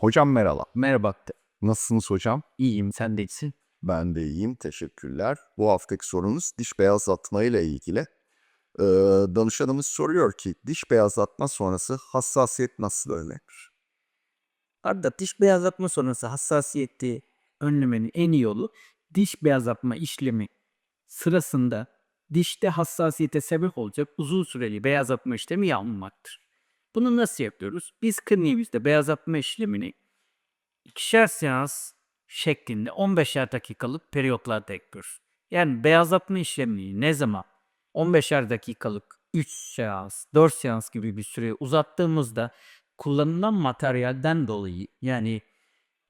Hocam merhaba. Merhaba. Nasılsınız hocam? İyiyim. Sen de iyisin. Ben de iyiyim. Teşekkürler. Bu haftaki sorunuz diş beyazlatma ile ilgili. Ee, danışanımız soruyor ki diş beyazlatma sonrası hassasiyet nasıl önlenir? Arda diş beyazlatma sonrası hassasiyeti önlemenin en iyi yolu diş beyazlatma işlemi sırasında dişte hassasiyete sebep olacak uzun süreli beyazlatma işlemi yapmamaktır. Bunu nasıl yapıyoruz? Biz kliniğimizde beyazlatma işlemini ikişer seans şeklinde 15'er dakikalık periyotlarda yapıyoruz. Yani beyazlatma işlemini ne zaman 15'er dakikalık 3 seans, 4 seans gibi bir süre uzattığımızda kullanılan materyalden dolayı yani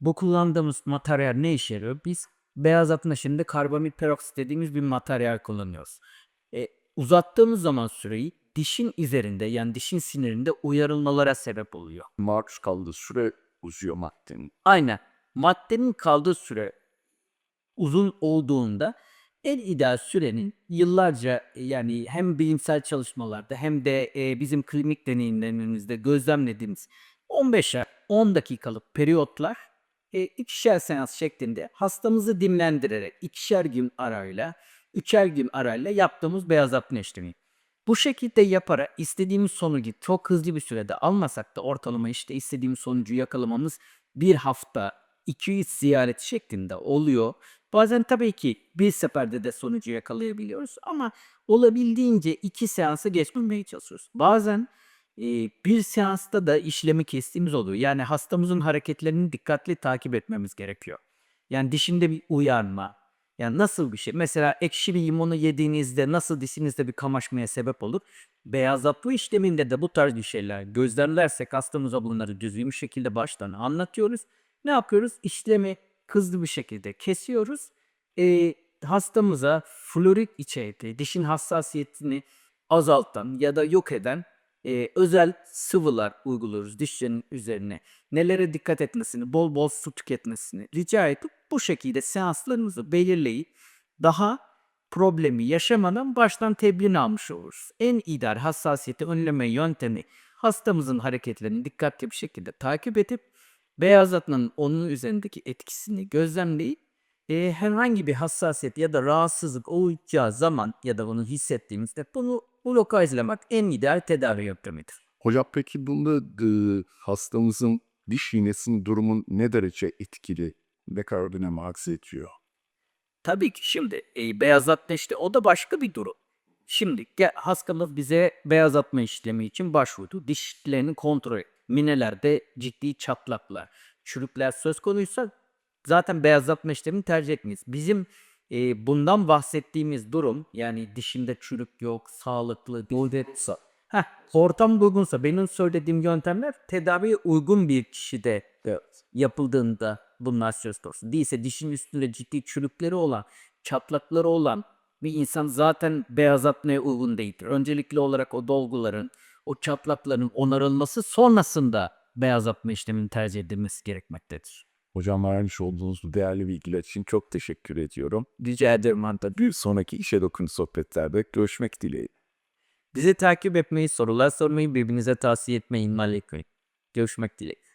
bu kullandığımız materyal ne işe yarıyor? Biz beyazlatma şimdi karbamid peroksit dediğimiz bir materyal kullanıyoruz. E, uzattığımız zaman süreyi dişin üzerinde yani dişin sinirinde uyarılmalara sebep oluyor. Maruz kaldığı süre uzuyor maddenin. Aynen. Maddenin kaldığı süre uzun olduğunda en ideal sürenin yıllarca e, yani hem bilimsel çalışmalarda hem de e, bizim klinik deneyimlerimizde gözlemlediğimiz 15'er 10 dakikalık periyotlar e, ikişer seans şeklinde hastamızı dinlendirerek ikişer gün arayla üçer gün arayla yaptığımız beyazlatma işlemi. Bu şekilde yaparak istediğimiz sonucu çok hızlı bir sürede almasak da ortalama işte istediğimiz sonucu yakalamamız bir hafta 200 ziyaret şeklinde oluyor. Bazen tabii ki bir seferde de sonucu yakalayabiliyoruz ama olabildiğince iki seansı geçmemeye çalışıyoruz. Bazen e, bir seansta da işlemi kestiğimiz oluyor. Yani hastamızın hareketlerini dikkatli takip etmemiz gerekiyor. Yani dişinde bir uyarma, yani nasıl bir şey? Mesela ekşi bir limonu yediğinizde nasıl dişinizde bir kamaşmaya sebep olur? Beyazlatma işleminde de bu tarz bir şeyler gözlemlersek hastamıza bunları düzgün bir şekilde baştan anlatıyoruz. Ne yapıyoruz? İşlemi hızlı bir şekilde kesiyoruz. Ee, hastamıza florid içerikli dişin hassasiyetini azaltan ya da yok eden e, özel sıvılar uyguluyoruz dişlerin üzerine. Nelere dikkat etmesini, bol bol su tüketmesini rica edip bu şekilde seanslarımızı belirleyip daha problemi yaşamadan baştan tebliğini almış oluruz. En ideal hassasiyeti önleme yöntemi hastamızın hareketlerini dikkatli bir şekilde takip edip beyazlatmanın onun üzerindeki etkisini gözlemleyip e, herhangi bir hassasiyet ya da rahatsızlık olacağı zaman ya da bunu hissettiğimizde bunu lokalizlemek en ideal tedavi yöntemidir. Hocam peki bunda e, hastamızın diş iğnesinin durumu ne derece etkili? Önem arz ediyor? Tabii ki şimdi e, beyazlatma işte o da başka bir durum. Şimdi hastamız bize beyazlatma işlemi için başvurdu. Dişlerini kontrol et. Minelerde ciddi çatlaklar, çürükler söz konuysa zaten beyazlatma işlemini tercih etmeyiz. Bizim e, bundan bahsettiğimiz durum yani dişimde çürük yok, sağlıklı, dildetsa, heh, ortam uygunsa benim söylediğim yöntemler tedaviye uygun bir kişide e, yapıldığında bunlar söz konusu. Değilse dişin üstünde ciddi çürükleri olan, çatlakları olan bir insan zaten beyazlatmaya uygun değildir. Öncelikli olarak o dolguların, o çatlakların onarılması sonrasında beyazlatma işleminin tercih edilmesi gerekmektedir. Hocam vermiş olduğunuz bu değerli bilgiler için çok teşekkür ediyorum. Rica ederim Anta. Bir sonraki işe dokun sohbetlerde görüşmek dileğiyle. Bizi takip etmeyi, sorular sormayı, birbirinize tavsiye etmeyi ihmal etmeyin. Görüşmek dileğiyle.